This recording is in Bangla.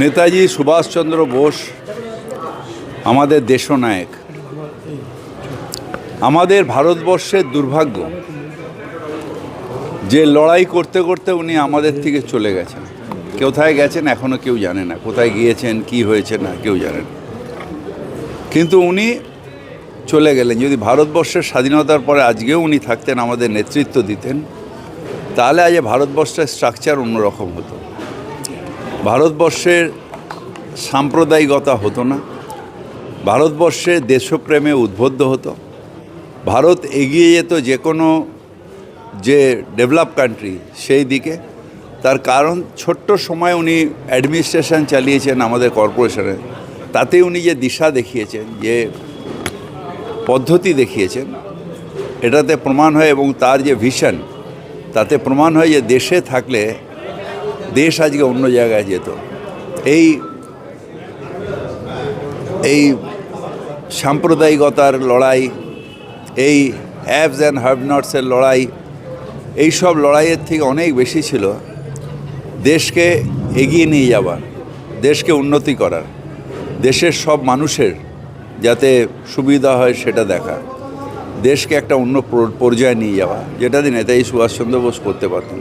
নেতাজি সুভাষচন্দ্র বোস আমাদের দেশনায়ক। আমাদের ভারতবর্ষের দুর্ভাগ্য, যে লড়াই করতে করতে উনি আমাদের থেকে চলে গেছেন। কোথায় গেছেন এখনও কেউ জানে না, কোথায় গিয়েছেন, কি হয়েছে না, কেউ জানে না। কিন্তু উনি চলে গেলেন। যদি ভারতবর্ষের স্বাধীনতার পরে আজকেও উনি থাকতেন, আমাদের নেতৃত্ব দিতেন, তাহলে আজ ভারতবর্ষের স্ট্রাকচার অন্যরকম হতো। ভারতবর্ষের সাম্প্রদায়িকতা হতো না। ভারতবর্ষে দেশপ্রেমে উদ্বুদ্ধ হতো। ভারত এগিয়ে যেত যে কোনো যে ডেভেলপ কান্ট্রি সেই দিকে। তার কারণ ছোট্ট সময় উনি অ্যাডমিনিস্ট্রেশন চালিয়েছেন আমাদের কর্পোরেশনে। তাতে উনি যে দিশা দেখিয়েছেন, যে পদ্ধতি দেখিয়েছেন, এটাতে প্রমাণ হয় এবং তার যে ভিশন, তাতে প্রমাণ হয় যে দেশে থাকলে দেশ আজকে অন্য জায়গায় যেত। এই এই সাম্প্রদায়িকতার লড়াই, এই হ্যাভস অ্যান্ড হ্যাভ নটসের লড়াই এই সব লড়াইয়ের থেকে অনেক বেশি ছিল। দেশকে এগিয়ে নিয়ে যাওয়ার দেশকে উন্নতি করার দেশের সব মানুষের যাতে সুবিধা হয় সেটা দেখা, দেশকে একটা অন্য পর্যায়ে নিয়ে যাওয়া, যেটা নেতাজি সুভাষচন্দ্র বোস করতে পারতেন।